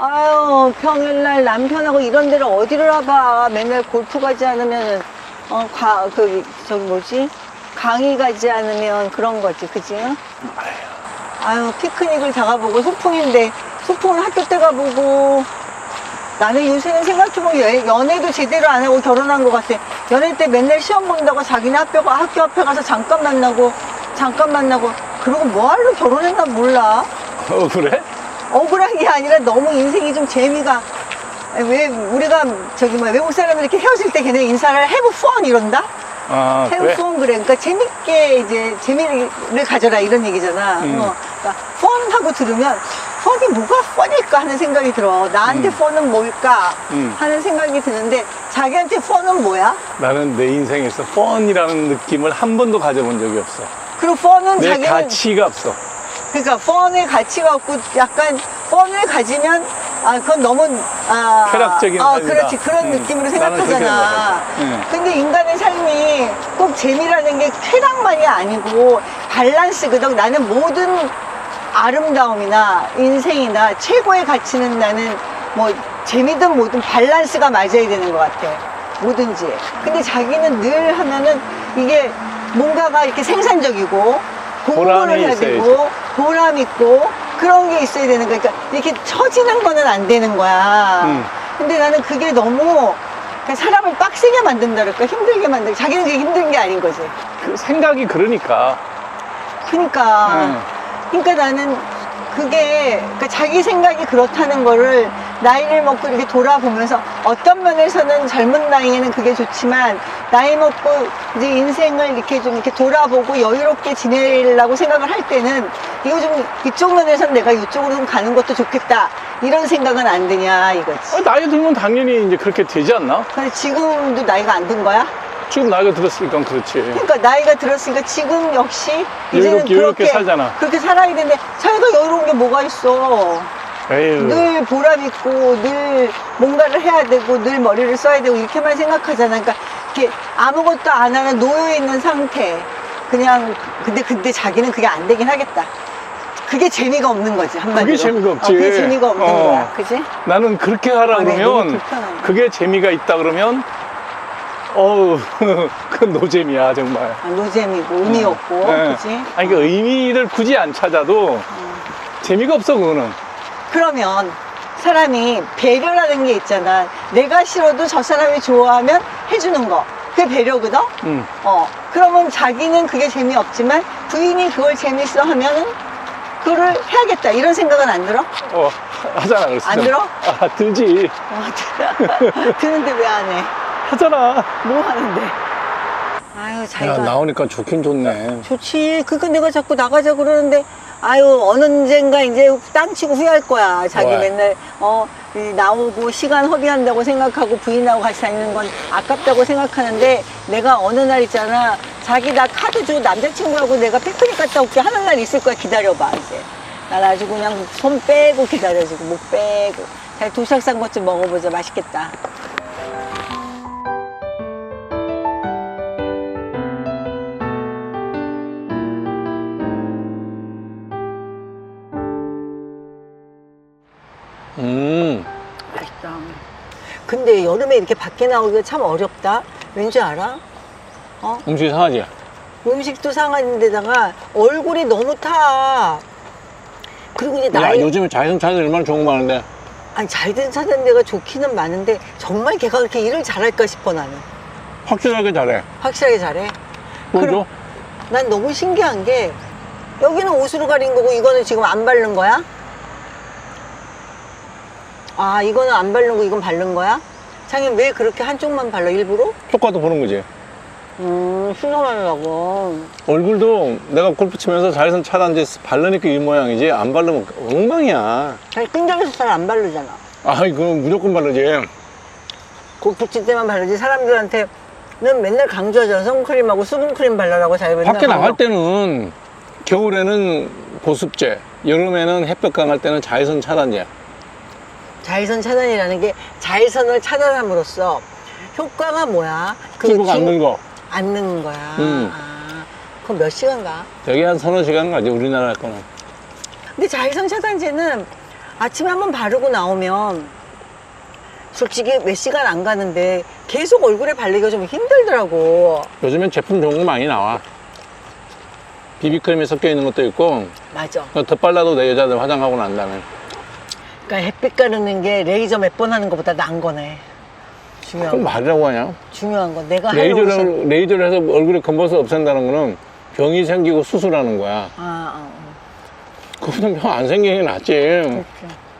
아유, 평일날 남편하고 이런 데를 어디를 와봐. 맨날 골프 가지 않으면, 어, 과, 그, 저기 뭐지? 강의 가지 않으면 그런 거지, 그지? 아유, 피크닉을 다 가보고 소풍인데, 소풍을 학교 때 가보고, 나는 요새는 생각해보면 연- 연애도 제대로 안 하고 결혼한 것 같아. 연애 때 맨날 시험 본다고 자기네 학교, 학교 앞에 가서 잠깐 만나고, 잠깐 만나고, 그러고 뭐하러 결혼했나 몰라. 어, 그래? 억울한 게 아니라 너무 인생이 좀 재미가 왜 우리가 저기 뭐 외국 사람들 이렇게 헤어질 때 걔네 인사를 have fun 이런다? 아, have 그래? fun 그래. 그러니까 재밌게 이제 재미를 가져라 이런 얘기잖아. 음. 어, 그러니까 fun 하고 들으면 fun이 뭐가 fun일까 하는 생각이 들어. 나한테 fun은 뭘까 음. 하는 생각이 드는데 자기한테 fun은 뭐야? 나는 내 인생에서 펀이라는 느낌을 한 번도 가져본 적이 없어. 그리고 fun은 내 자기는 가치가 없어. 그러니까 펀의 가치가 없고 약간 펀을 가지면 아 그건 너무 아 쾌락적인 아 삶이다. 그렇지 그런 음, 느낌으로 생각하잖아. 음. 근데 인간의 삶이 꼭 재미라는 게 쾌락만이 아니고 밸런스거든. 나는 모든 아름다움이나 인생이나 최고의 가치는 나는 뭐 재미든 뭐든 밸런스가 맞아야 되는 것 같아. 뭐든지. 근데 자기는 늘 하면은 이게 뭔가가 이렇게 생산적이고 공부를 해야 있어야지. 보람 있고 그런 게 있어야 되는 거니까 이렇게 처지는 거는 안 되는 거야. 음. 근데 나는 그게 너무 그러니까 사람을 빡세게 만든다 그럴까 힘들게 만들 자기는 그게 힘든 게 아닌 거지. 그 생각이 그러니까. 그러니까 음. 그러니까 나는 그게 그러니까 자기 생각이 그렇다는 거를 나이를 먹고 이렇게 돌아보면서 어떤 면에서는 젊은 나이에는 그게 좋지만 나이 먹고 이제 인생을 이렇게 좀 이렇게 돌아보고 여유롭게 지내려고 생각을 할 때는 이거 좀 이쪽 면에서는 내가 이쪽으로 좀 가는 것도 좋겠다 이런 생각은 안 드냐 이거지. 아, 나이 들면 당연히 이제 그렇게 되지 않나? 근데 지금도 나이가 안 든 거야? 지금 나이가 들었으니까 그렇지. 그러니까 나이가 들었으니까 지금 역시 이제는 여유롭게, 여유롭게 그렇게 살잖아. 그렇게 살아야 되는데 자기가 여유로운 게 뭐가 있어? 에휴. 늘 보람 있고 늘 뭔가를 해야 되고 늘 머리를 써야 되고 이렇게만 생각하잖아. 그러니까 이렇게 아무것도 안 하는 놓여 있는 상태. 그냥 근데 근데 자기는 그게 안 되긴 하겠다. 그게 재미가 없는 거지 한마디로. 그게 재미가 없지. 어, 그게 재미가 없는 어. 거야, 그지? 나는 그렇게 하라 아, 네, 너무 그러면 불편하네. 그게 재미가 있다 그러면 어우 그건 노잼이야 정말. 아, 노잼이고 의미 없고, 네. 그지? 아니 그 의미를 굳이 안 찾아도 재미가 없어 그거는. 그러면 사람이 배려라는 게 있잖아. 내가 싫어도 저 사람이 좋아하면 해주는 거. 그게 배려거든? 음. 어. 그러면 자기는 그게 재미없지만 부인이 그걸 재밌어 하면은 그거를 해야겠다. 이런 생각은 안 들어? 어 하- 하잖아 그래서. 안 들어? 아 들지. 어, 드는데 왜 안 해? 하잖아. 뭐 하는데? 아유, 자기가. 나오니까 좋긴 좋네. 좋지. 그니까 내가 자꾸 나가자 그러는데, 아유, 어느 언젠가 이제 땅 치고 후회할 거야. 자기 왜? 맨날, 어, 이 나오고 시간 허비한다고 생각하고 부인하고 같이 다니는 건 아깝다고 생각하는데, 내가 어느 날 있잖아. 자기 나 카드 주고 남자친구하고 내가 피크닉 갔다 올게 하는 날 있을 거야. 기다려봐, 이제. 난 아주 그냥 손 빼고 기다려주고, 목 빼고. 잘 도시락 싼 것 좀 먹어보자. 맛있겠다. 근데 여름에 이렇게 밖에 나오기가 참 어렵다. 왠지 알아? 어? 음식 상하지. 음식도 상하는데다가 얼굴이 너무 타. 그리고 이제 야 나이 요즘에 차단 얼마나 좋은 거 많은데. 아니 잘된 찾는 데가 좋기는 많은데 정말 걔가 그렇게 일을 잘할까 싶어 나는. 확실하게 잘해. 확실하게 잘해. 보여줘. 난 너무 신기한 게 여기는 옷으로 가린 거고 이거는 지금 안 바른 거야? 아 이거는 안 바른 거 이건 바른 거야? 장님 왜 그렇게 한쪽만 발라 일부러? 효과도 보는 거지. 음 수정하려고 얼굴도 내가 골프 치면서 자외선 차단제 바르니까 이 모양이지 안 바르면 엉망이야. 잘 끈적여서 잘 안 바르잖아 아 이거 무조건 바르지. 골프 칠 때만 바르지 사람들한테 는 맨날 강조하잖아 선크림하고 수분크림 발라라고 잘 맨날 밖에 나갈 때는 겨울에는 보습제, 여름에는 햇볕 강할 때는 자외선 차단제. 자외선 차단이라는 게 자외선을 차단함으로써 효과가 뭐야? 피부가 안 진- 늙어. 안 늙는 거야 음. 아, 그럼 몇 시간 가? 여기 한 서너 시간 가지 우리나라 거는. 근데 자외선 차단제는 아침에 한 번 바르고 나오면 솔직히 몇 시간 안 가는데 계속 얼굴에 바르기가 좀 힘들더라고. 요즘엔 제품 좋은 거 많이 나와. 비비크림에 섞여 있는 것도 있고, 맞아. 덧발라도 내 여자들 화장하고 난 다음에. 그러니까 햇빛 가르는 게 레이저 몇 번 하는 것보다 나은 거네. 중요한 그럼 거. 말이라고 하냐? 중요한 거. 내가 하려고 생- 레이저를, 레이저를 해서 얼굴에 검버섯 없앤다는 거는 병이 생기고 수술하는 거야. 아, 아, 그보다 병안 생기는 게 낫지. 아. 그렇지.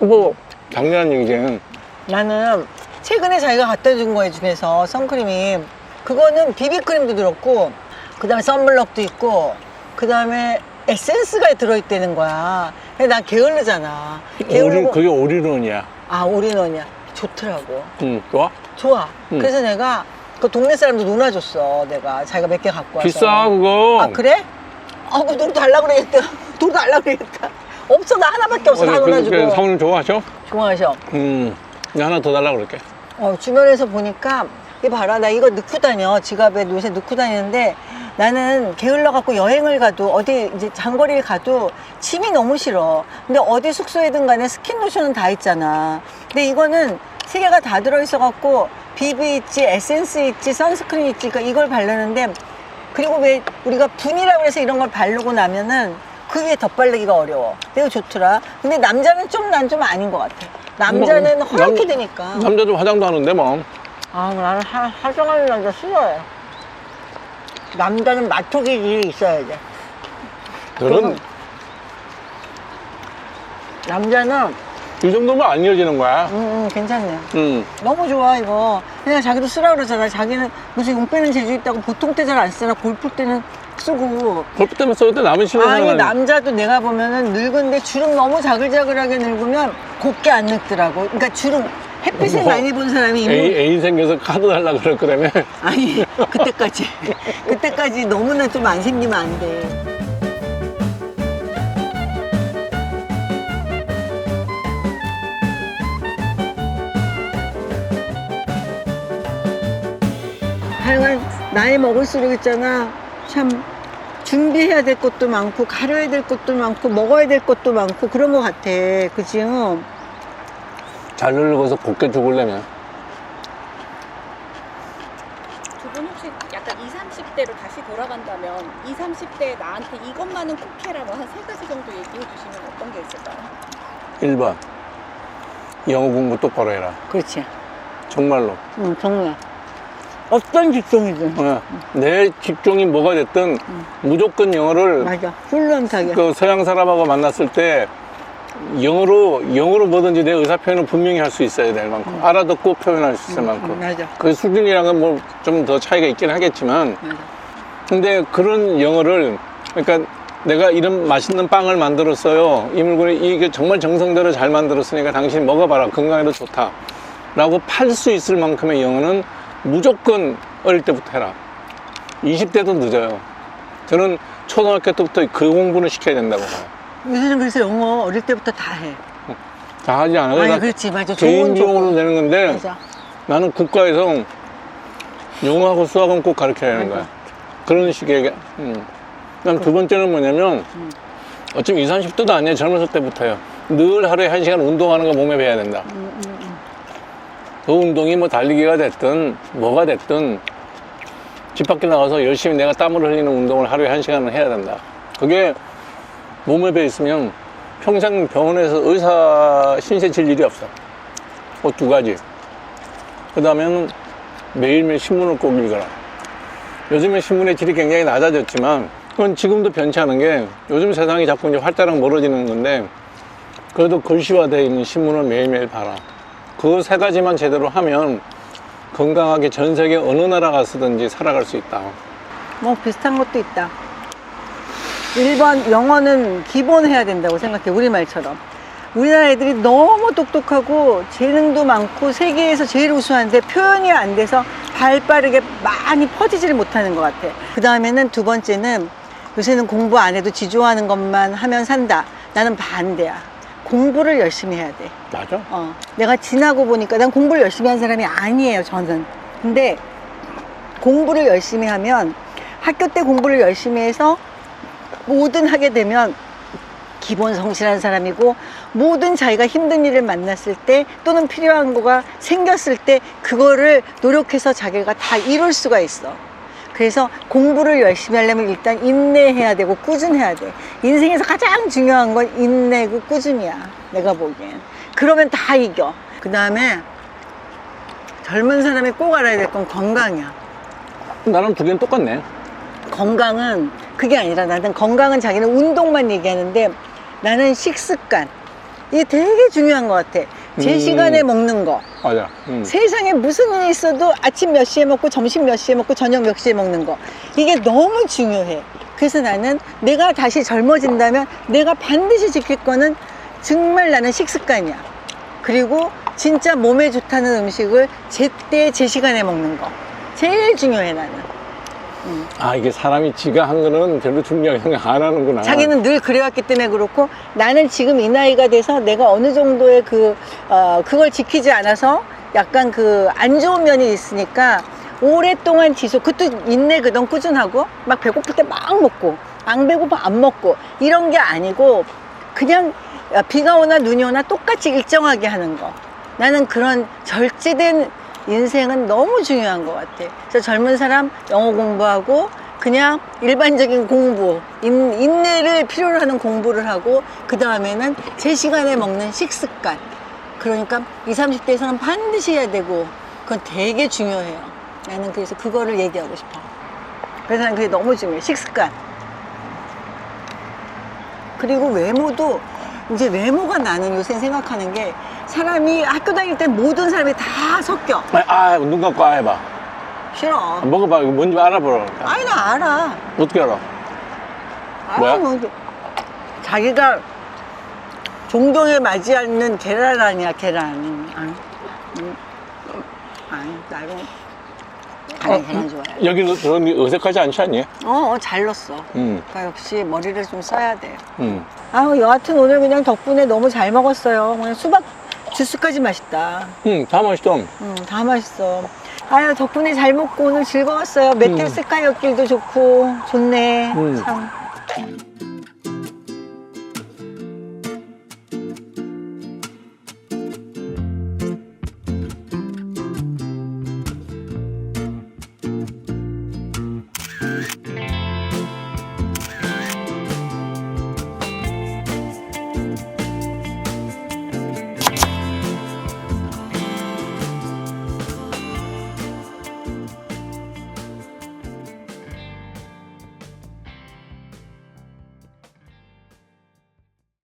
뭐, 당연한 얘기지. 나는 최근에 자기가 갖다 준거 중에서 선크림이 그거는 비비크림도 들었고 그다음에 선블럭도 있고 그다음에 에센스가 들어있다는 거야. 근데 난 게을르잖아. 오리, 게으르고 그게 오리론이야. 아 올인원이야. 좋더라고. 응, 좋아? 좋아. 음. 그래서 내가 그 동네 사람도 논아줬어. 내가 자기가 몇 개 갖고 와서. 비싸, 그거. 아 그래? 아 그럼 돈 달라 그러겠다. 돈 달라 그러겠다. 없어 나 하나밖에 없어 다 어제 그- 논아주고. 그 사모님 좋아하셔? 좋아하셔. 음, 이제 하나 더 달라고 그럴게. 어, 주변에서 보니까 이 봐라 나 이거 넣고 다녀 지갑에 요새 넣고 다니는데 나는 게을러 갖고 여행을 가도 어디 이제 장거리를 가도 침이 너무 싫어. 근데 어디 숙소에든 간에 스킨 로션은 다 있잖아. 근데 이거는 세 개가 다 들어있어 갖고 비비 있지 에센스 있지 선스크린 있지 그러니까 이걸 바르는데 그리고 왜 우리가 분이라고 해서 이런 걸 바르고 나면은 그 위에 덧바르기가 어려워. 내가 좋더라. 근데 남자는 좀 난 좀 아닌 것 같아. 남자는 뭐, 허옇게 남- 되니까. 남자도 화장도 하는데 뭐. 아, 나는 하, 화장하는 남자 싫어해. 남자는 맛토기질이 있어야 돼. 너는 남자는, 이 정도면 안 이어지는 거야. 음, 음, 괜찮네. 음. 너무 좋아, 이거. 그냥 자기도 쓰라 그러잖아. 자기는 무슨 용 빼는 재주 있다고 보통 때 잘 안 쓰나 골프 때는 쓰고. 골프 때문에 써도 때 남은 시간은 아니, 남자도 내가 보면은 늙은데 주름 너무 자글자글하게 늙으면 곱게 안 늙더라고. 그러니까 주름, 햇빛을 뭐, 많이 본 사람이 애인, 애인 생겨서 카드 달라 그럴 거라며. 아니 그때까지 그때까지 너무나 좀 안 생기면 안 돼. 하여간 나이 먹을수록 있잖아 참 준비해야 될 것도 많고 가려야 될 것도 많고 먹어야 될 것도 많고 그런 것 같아 그지? 응? 잘 늙어서 곱게 죽을려면. 두 분 혹시 약간 20, 30대로 다시 돌아간다면 20, 30대 나한테 이것만은 꼭 해라 뭐 한 세 가지 정도 얘기해 주시면 어떤 게 있을까요? 1번. 영어 공부 똑바로 해라. 그렇지 정말로. 응 정말 어떤 직종이든 어, 내 직종이 뭐가 됐든 음. 무조건 영어를 맞아 훌륭하게 그 서양 사람하고 만났을 때 영어로 영어로 뭐든지 내 의사 표현을 분명히 할 수 있어야 될 만큼 알아듣고 표현할 수 있을 만큼. 음, 맞아. 그 수준이랑은 뭐 좀 더 차이가 있긴 하겠지만. 맞아. 근데 그런 영어를 그러니까 내가 이런 맛있는 빵을 만들었어요. 이 물건이 이게 정말 정성대로 잘 만들었으니까 당신 먹어봐라. 건강에도 좋다. 라고 팔 수 있을 만큼의 영어는 무조건 어릴 때부터 해라. 20대도 늦어요. 저는 초등학교 때부터 그 공부는 시켜야 된다고 봐요 요새는 그래서 영어 어릴 때부터 다 해. 다 하지 않아요 아니 나 그렇지 맞아 개인 좋은 비용으로 조건. 되는 건데 맞아 나는 국가에서 영어하고 수학은 꼭 가르쳐야 하는 거야. 그런 식의, 음. 그다음 두 번째는 뭐냐면, 어쩜 20, 30대도 아니야. 젊었을 때부터요. 늘 하루에 한 시간 운동하는 거 몸에 배야 된다. 그 운동이 뭐 달리기가 됐든, 뭐가 됐든, 집 밖에 나가서 열심히 내가 땀을 흘리는 운동을 하루에 한 시간은 해야 된다. 그게 몸에 배 있으면 평생 병원에서 의사 신세 질 일이 없어. 그두 가지. 그 다음에는 매일매일 신문을 꼭 읽어라. 요즘에 신문의 질이 굉장히 낮아졌지만, 그건 지금도 변치 않은 게, 요즘 세상이 자꾸 이제 활자랑 멀어지는 건데, 그래도 글씨화되어 있는 신문을 매일매일 봐라. 그 세 가지만 제대로 하면, 건강하게 전 세계 어느 나라 가서든지 살아갈 수 있다. 뭐 비슷한 것도 있다 1번 영어는 기본 해야 된다고 생각해 우리말처럼. 우리나라 애들이 너무 똑똑하고 재능도 많고 세계에서 제일 우수한데 표현이 안 돼서 발 빠르게 많이 퍼지지를 못하는 것 같아. 그 다음에는 두 번째는 요새는 공부 안 해도 지조하는 것만 하면 산다. 나는 반대야. 공부를 열심히 해야 돼. 맞아? 어, 내가 지나고 보니까 난 공부를 열심히 한 사람이 아니에요, 저는. 근데 공부를 열심히 하면 학교 때 공부를 열심히 해서 뭐든 하게 되면 기본 성실한 사람이고 모든 자기가 힘든 일을 만났을 때 또는 필요한 거가 생겼을 때 그거를 노력해서 자기가 다 이룰 수가 있어. 그래서 공부를 열심히 하려면 일단 인내해야 되고 꾸준해야 돼. 인생에서 가장 중요한 건 인내고 꾸준이야. 내가 보기엔. 그러면 다 이겨. 그 다음에 젊은 사람이 꼭 알아야 될 건 건강이야. 나랑 두 개는 똑같네. 건강은 그게 아니라 나는 건강은 자기는 운동만 얘기하는데 나는 식습관. 이게 되게 중요한 것 같아. 제 음. 시간에 먹는 거. 맞아. 음. 세상에 무슨 일이 있어도 아침 몇 시에 먹고 점심 몇 시에 먹고 저녁 몇 시에 먹는 거 이게 너무 중요해 그래서 나는 내가 다시 젊어진다면 내가 반드시 지킬 거는 정말 나는 식습관이야 그리고 진짜 몸에 좋다는 음식을 제때 제 시간에 먹는 거 제일 중요해 나는 아, 이게 사람이 지가 한 거는 별로 중요하게 생각 안 하는구나. 자기는 늘 그래왔기 때문에 그렇고 나는 지금 이 나이가 돼서 내가 어느 정도의 그, 어, 그걸 지키지 않아서 약간 그 안 좋은 면이 있으니까 오랫동안 지속, 그것도 인내거든, 꾸준하고 막 배고플 때 막 먹고 안 배고파 안 먹고 이런 게 아니고 그냥 비가 오나 눈이 오나 똑같이 일정하게 하는 거. 나는 그런 절제된 인생은 너무 중요한 것 같아. 그래서 젊은 사람 영어 공부하고 그냥 일반적인 공부, 인, 인내를 필요로 하는 공부를 하고 그 다음에는 제 시간에 먹는 식습관. 그러니까 20, 30대에서는 반드시 해야 되고 그건 되게 중요해요. 나는 그래서 그거를 얘기하고 싶어. 그래서 난 그게 너무 중요해. 식습관. 그리고 외모도 이제 외모가 나는 요새 생각하는 게 사람이 학교 다닐 때 모든 사람이 다 섞여. 아, 아, 눈 감고 아 해봐. 싫어. 먹어봐. 이거 뭔지 알아보라. 아니 나 알아. 어떻게 알아? 아, 뭐야? 뭐, 자기가 존경에 맞지 않는 계란 아니야 계란. 아니, 음, 아니 나는 아니 계란 좋아해. 여기도 저런 게 어색하지 않지 않니? 어, 어, 잘 넣었어. 응, 그러니까 역시 머리를 좀 써야 돼. 응. 아우 여하튼 오늘 그냥 덕분에 너무 잘 먹었어요. 그냥 수박 주스까지 맛있다. 응, 다 맛있어. 음, 다 맛있어. 아유 덕분에 잘 먹고 오늘 즐거웠어요. 메텔 음. 스카이 길 길도 좋고 좋네. 음. 참.